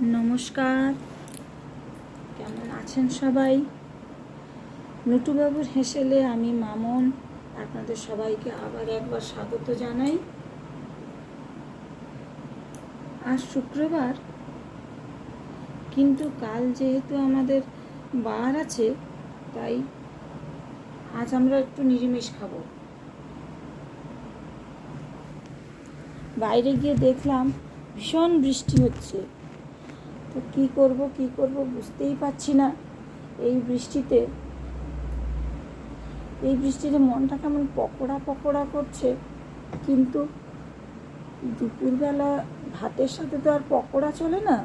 নমস্কার। কেমন আছেন সবাই? নটুবাবুর হেসেলে আমি মামন, আপনাদের সবাইকে আবার একবার স্বাগত জানাই। আজ শুক্রবার, কিন্তু কাল যেহেতু আমাদের বার আছে, তাই আজ আমরা একটু নিরামিষ খাব। বাইরে গিয়ে দেখলাম ভীষণ বৃষ্টি হচ্ছে। তো কী করব কী করব বুঝতেই পারছি না। এই বৃষ্টিতে এই বৃষ্টিতে মনটা কেমন পকোড়া পকোড়া করছে। কিন্তু দুপুরবেলা ভাতের সাথে তো আর পকোড়া চলে না।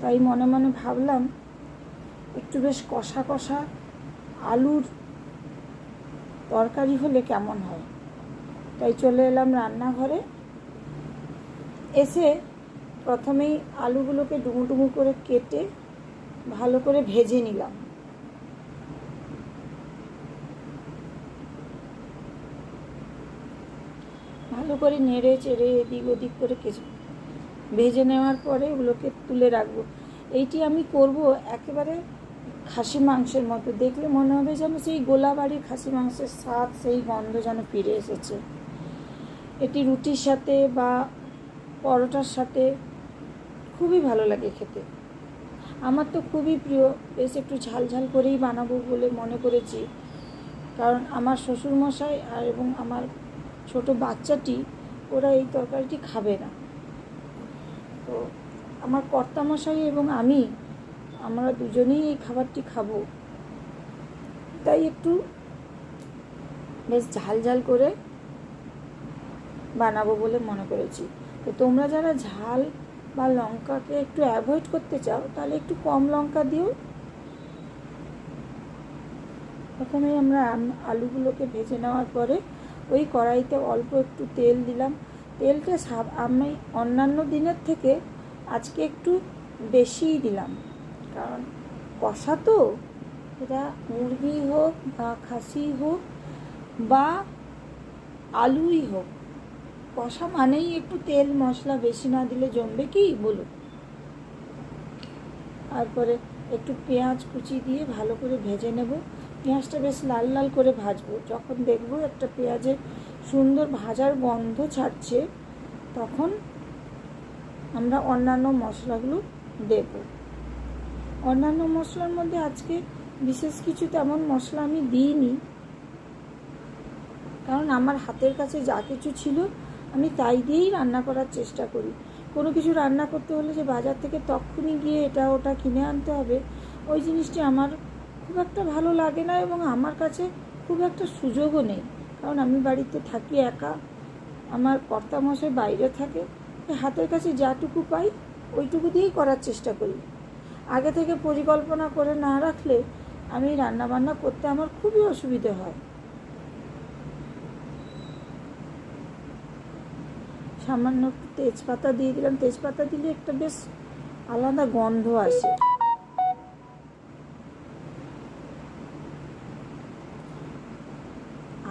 তাই মনে মনে ভাবলাম, একটু বেশ কষা কষা আলুর তরকারি হলে কেমন হয়। তাই চলে এলাম রান্নাঘরে। এসে প্রথমেই আলুগুলোকে ডুমু ডুমু করে কেটে ভালো করে ভেজে নিলাম। ভালো করে নেড়ে চেড়ে এদিক ওদিক করে কেচে, ভেজে নেওয়ার পরে ওগুলোকে তুলে রাখব। এইটি আমি করব একেবারে খাসি মাংসের মতো। দেখলে মনে হবে যেন সেই গোলাবাড়ির খাসি মাংসের স্বাদ, সেই গন্ধ যেন ফিরে এসেছে। এটি রুটির সাথে বা পরোটার সাথে খুবই ভালো লাগে খেতে। আমার তো খুবই প্রিয়, বেশ একটু ঝাল ঝাল করেই বানাবো বলে মনে করেছি। কারণ আমার শ্বশুরমশাই আর এবং আমার ছোট বাচ্চাটি, ওরা এই তরকারিটি খাবে না। তো আমার কর্তামশাই এবং আমি, আমরা দুজনেই এই খাবারটি খাব। তাই একটু বেশ ঝাল ঝাল করে বানাবো বলে মনে করেছি। তো তোমরা যারা ঝাল বা লঙ্কাকে একটু অ্যাভয়েড করতে চাও, তাহলে একটু কম লঙ্কা দিও। প্রথমে আমরা আলুগুলোকে ভেজে নেওয়ার পরে ওই কড়াইতে অল্প একটু তেল দিলাম। তেলটা সাব, আমি অন্যান্য দিনের থেকে আজকে একটু বেশিই দিলাম। কারণ কষা তো, এটা মুরগি হোক বা খাসি হোক বা আলুই হোক। কষা মানেই একটু তেল, মশলা বেশি না দিলে জমবে কি? বলুন। তারপরে একটু পেঁয়াজ কুচি দিয়ে ভালো করে ভেজে নেব। পেঁয়াজটা বেশ লাল লাল করে ভাজবো। যখন দেখব একটা পেঁয়াজের সুন্দর ভাজার গন্ধ ছাড়ছে, তখন আমরা অন্যান্য মশলাগুলো দেব। অন্যান্য মশলার মধ্যে আজকে বিশেষ কিছু তেমন মশলা আমি দিইনি, কারণ আমার হাতের কাছে যা কিছু ছিল আমি তাই দিয়েই রান্না করার চেষ্টা করি। কোনো কিছু রান্না করতে হলে যে বাজার থেকে তক্ষুনি গিয়ে এটা ওটা কিনে আনতে হবে, ওই জিনিসটি আমার খুব একটা ভালো লাগে না এবং আমার কাছে খুব একটা সুযোগও নেই। কারণ আমি বাড়িতে থাকি একা, আমার কর্তামশাই বাইরে থাকে হাতের কাছে যাটুকু পাই ওইটুকু দিয়েই করার চেষ্টা করি। আগে থেকে পরিকল্পনা করে না রাখলে আমি রান্না বান্না করতে আমার খুবই অসুবিধে হয়। সামান্য তেজপাতা দিয়ে দিলাম। তেজপাতা দিলে একটা বেশ আলাদা গন্ধ আসে।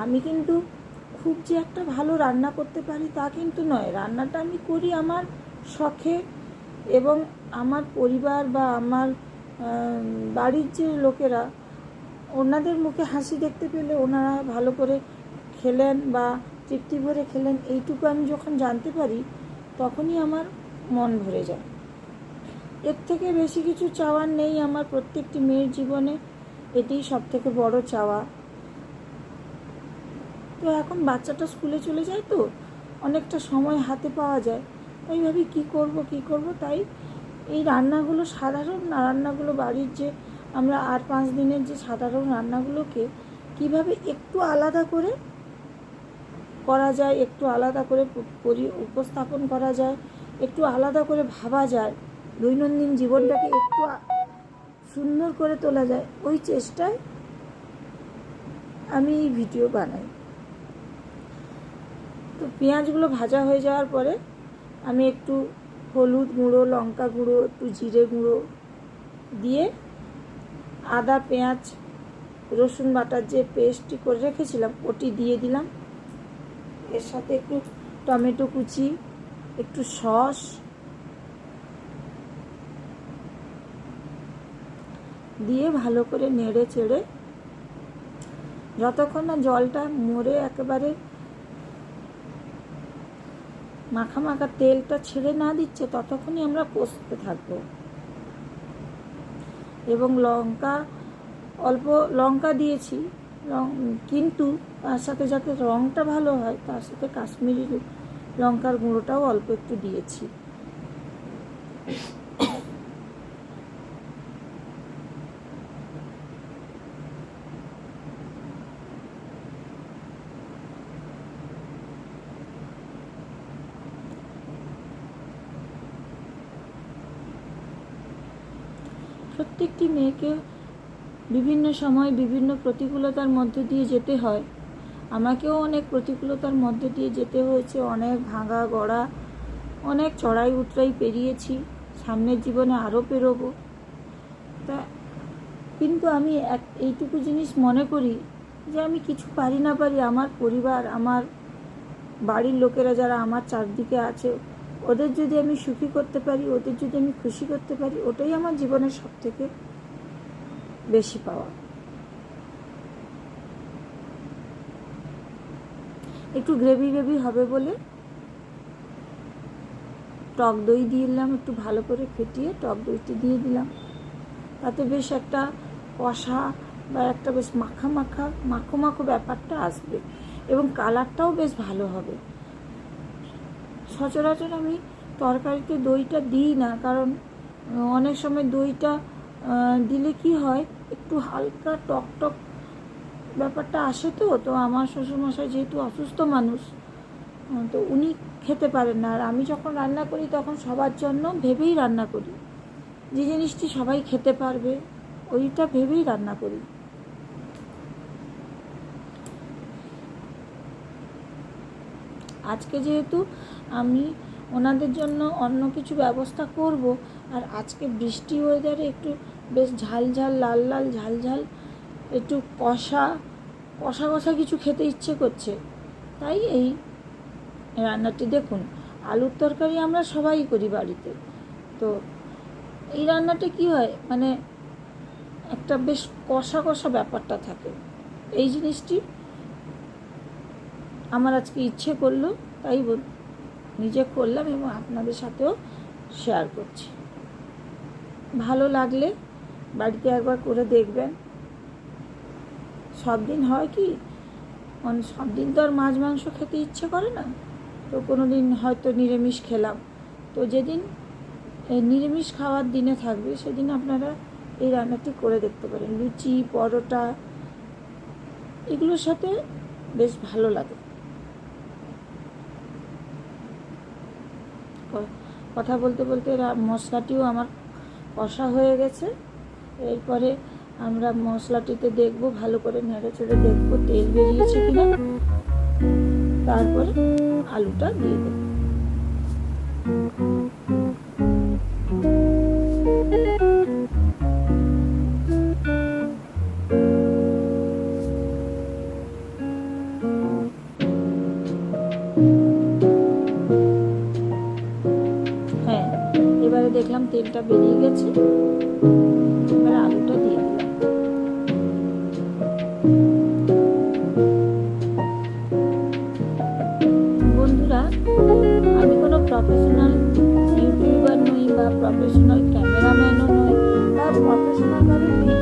আমি কিন্তু খুব যে একটা ভালো রান্না করতে পারি তা কিন্তু নয়। রান্নাটা আমি করি আমার শখে এবং আমার পরিবার বা আমার বাড়ির যে লোকেরা, ওনাদের মুখে হাসি দেখতে পেলে ওনারা ভালো করে খেলেন বা তৃপ্তি ভরে খেলেন এইটুকু আমি যখন জানতে পারি, তখনই আমার মন ভরে যায়। এর থেকে বেশি কিছু চাওয়ার নেই আমার প্রত্যেকটি মেয়ের জীবনে। এটিই সব থেকে বড় চাওয়া। তো এখন বাচ্চাটা স্কুলে চলে যায় তো? অনেকটা সময় হাতে পাওয়া যায়। তাই ভাবি, কী করব কী করব? তাই এই রান্নাগুলো সাধারণ রান্নাগুলো বাড়ির যে আমরা আর পাঁচ দিনের যে সাধারণ রান্নাগুলোকে কীভাবে একটু আলাদা করে করা যায়, একটু আলাদা করে পরি, উপস্থাপন করা যায়, একটু আলাদা করে ভাবা যায়। দৈনন্দিন জীবনটাকে একটু সুন্দর করে তোলা যায়। ওই চেষ্টায় আমি এই ভিডিও বানাই। তো পেঁয়াজগুলো ভাজা হয়ে যাওয়ার পরে আমি একটু হলুদ গুঁড়ো, লঙ্কা গুঁড়ো, একটু জিরে গুঁড়ো দিয়ে আদা, পেঁয়াজ, রসুন বাটার যে পেস্টটি করে রেখেছিলাম, ওটি দিয়ে দিলাম। এর সাথে একটু টমেটো কুচি, একটু সস, দিয়ে ভালো করে নেড়ে চেড়ে যতক্ষণ না জলটা মরে একেবারে মাখা মাখা তেলটা ছেড়ে না দিচ্ছে, ততক্ষণই আমরা কষতে থাকব। এবং লঙ্কা, অল্প লঙ্কা দিয়েছি কিন্তু তার সাথে যাতে রঙটা ভালো হয়, তার সাথে কাশ্মীরি লঙ্কার গুঁড়োটাও অল্প একটু দিয়েছি। প্রত্যেকটি মেয়েকে বিভিন্ন সময় বিভিন্ন প্রতিকূলতার মধ্য দিয়ে যেতে হয়। আমাকেও অনেক প্রতিকূলতার মধ্যে দিয়ে যেতে হয়েছে। অনেক ভাঙা গড়া, অনেক চড়াই উতরাই পেরিয়েছি। সামনের জীবনে আরও পেরোবো। তা কিন্তু আমি এক, এইটুকু জিনিস মনে করি যে আমি কিছু পারি না পারি, আমার পরিবার, আমার বাড়ির লোকেরা যারা আমার চারদিকে আছে, ওদের যদি আমি সুখী করতে পারি, ওদের যদি আমি খুশি করতে পারি, ওটাই আমার জীবনের সব থেকে বেশি পাওয়া। একটু গ্রেভি গ্রেভি হবে বলে টক দই দিয়ে দিলাম, একটু ভালো করে ফেটিয়ে টক দইটি দিয়ে দিলাম। তাতে বেশ একটা কষা বা একটা বেশ মাখা মাখা, মাখো মাখো ব্যাপারটা আসবে এবং কালারটাও বেশ ভালো হবে। সচরাচর আমি তরকারিতে দইটা দিই না, কারণ অনেক সময় দইটা দিলে কি হয়, একটু হালকা টক টক ব্যাপারটা আসে তো তো আমার শ্বশুরমশাই যেহেতু অসুস্থ মানুষ তো উনি খেতে পারেন না। আর আমি যখন রান্না করি, তখন সবার জন্য ভেবেই রান্না করি। যে জিনিসটি সবাই খেতে পারবে, ওইটা ভেবেই রান্না করি। আজকে যেহেতু আমি ওনাদের জন্য অন্য কিছু ব্যবস্থা করব, আর আজকে বৃষ্টি ওয়েদারে একটু বেশ ঝাল ঝাল লাল লাল ঝাল ঝাল একটু কষা কষা কষা কিছু খেতে ইচ্ছে করছে। তাই এই রান্নাটি দেখুন, আলুর তরকারি আমরা সবাই করি বাড়িতে। তো এই রান্নাটা কি হয়? মানে একটা বেশ কষা কষা ব্যাপারটা থাকে। এই জিনিসটি আমার আজকে ইচ্ছে করল, তাই নিজে করলাম এবং আপনাদের সাথেও শেয়ার করছি। ভালো লাগলে বাড়িতে একবার করে দেখবেন। সব দিন হয় কি? মানে সব দিন তো আর মাছ, মাংস খেতে ইচ্ছে করে না। তো কোনো দিন হয়তো নিরামিষ খেলাম। তো যেদিন নিরামিষ খাওয়ার দিনে থাকবে, সেদিন আপনারা এই রান্নাটি করে দেখতে পারেন। লুচি, পরোটা, এগুলোর সাথে বেশ ভালো লাগে। কথা বলতে বলতে মশলাটিও আমার কষা হয়ে গেছে। এরপরে আমরা মশলাটিতে দেখব, ভালো করে নেড়ে চেড়ে দেখব তেল বেরিয়েছে কিনা। তারপরে আলুটা দিয়ে দেব। হ্যাঁ এবারে দেখলাম তেলটা বেরিয়ে গেছে। প্রফেশনালভাবে ভিডিও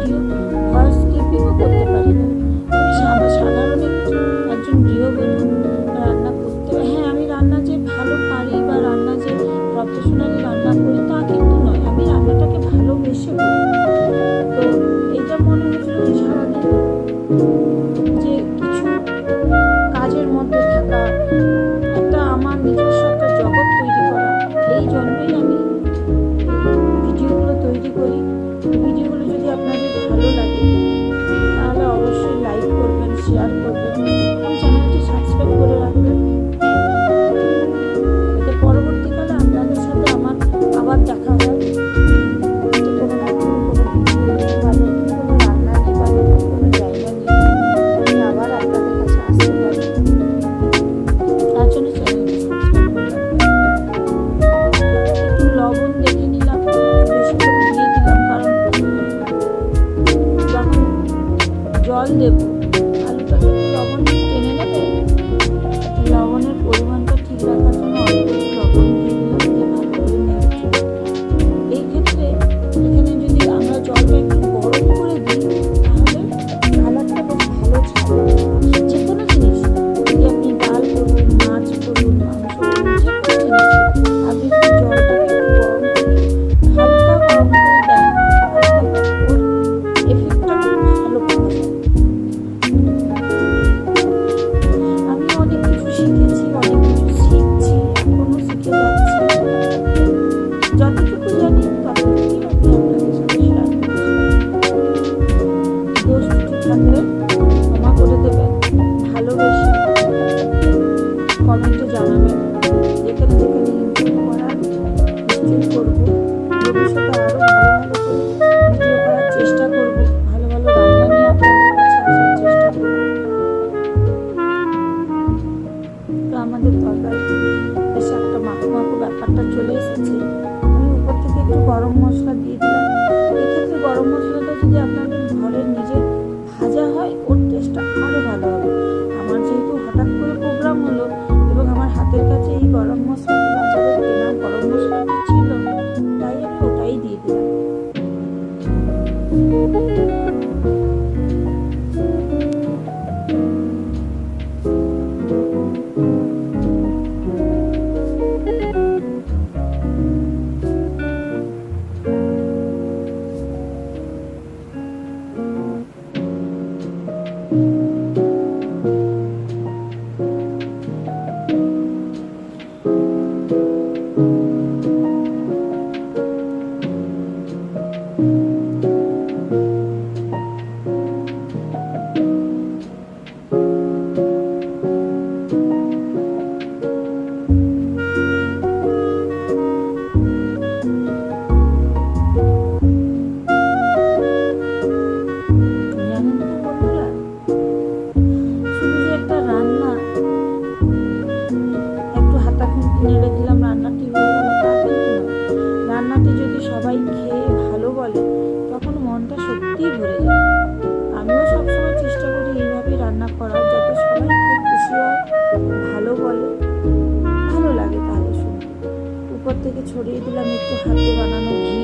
থেকে ছড়িয়ে দিলাম একটু হাতে বানানো ঘি।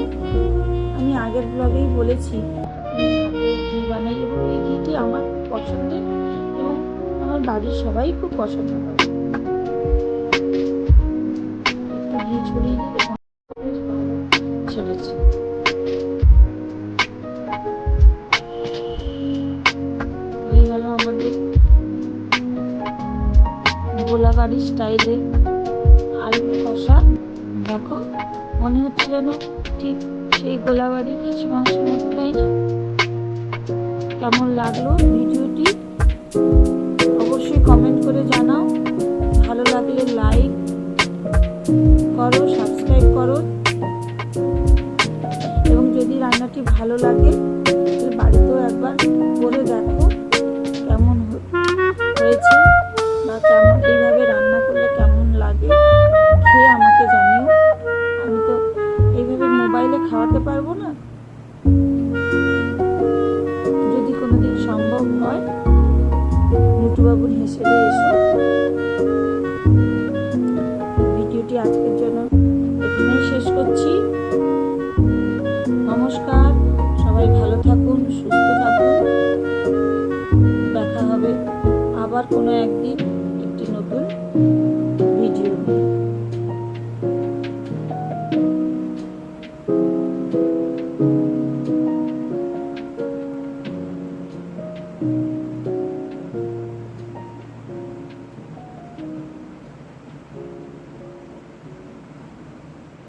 আমি আগের ব্লগেই বলেছি, ঘি বানাই এবং এই ঘিটি আমার পছন্দের এবং আমার বাড়ির সবাই খুব পছন্দ করে। ছড়িয়ে স্টাইলে আলু কষা। দেখো, মনে হচ্ছে যেন ঠিক সেই গোলাবাড়ি কিছু মাংস মশলাই কেমন লাগল ভিডিওটি? অবশ্যই কমেন্ট করে জানাও। ভালো লাগলে লাইক করো সাবস্ক্রাইব করো। এবং যদি রান্নাটি ভালো লাগে বাড়িতেও একবার করে দেখো। Thank you.